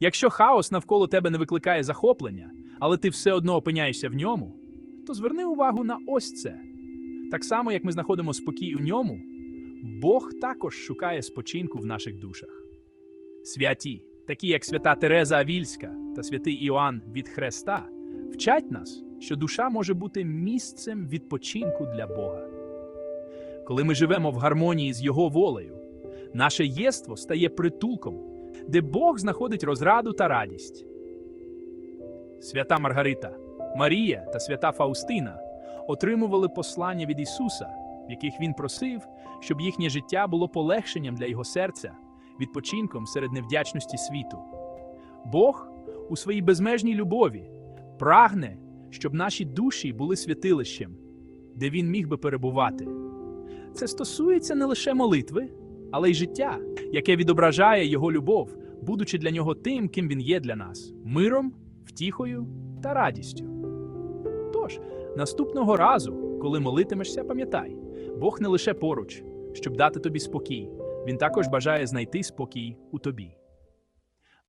Якщо хаос навколо тебе не викликає захоплення, але ти все одно опиняєшся в ньому, то зверни увагу на ось це. Так само, як ми знаходимо спокій у ньому, Бог також шукає спочинку в наших душах. Святі, такі як свята Тереза Авільська та святий Іоанн від Хреста, вчать нас, що душа може бути місцем відпочинку для Бога. Коли ми живемо в гармонії з Його волею, наше єство стає притулком, де Бог знаходить розраду та радість. Свята Маргарита, Марія та свята Фаустина отримували послання від Ісуса, в яких Він просив, щоб їхнє життя було полегшенням для Його серця, відпочинком серед невдячності світу. Бог у своїй безмежній любові прагне, щоб наші душі були святилищем, де Він міг би перебувати. Це стосується не лише молитви, але й життя, яке відображає Його любов, будучи для нього тим, ким він є для нас миром, втіхою та радістю. Тож, наступного разу, коли молитимешся, пам'ятай, Бог не лише поруч, щоб дати тобі спокій, Він також бажає знайти спокій у тобі.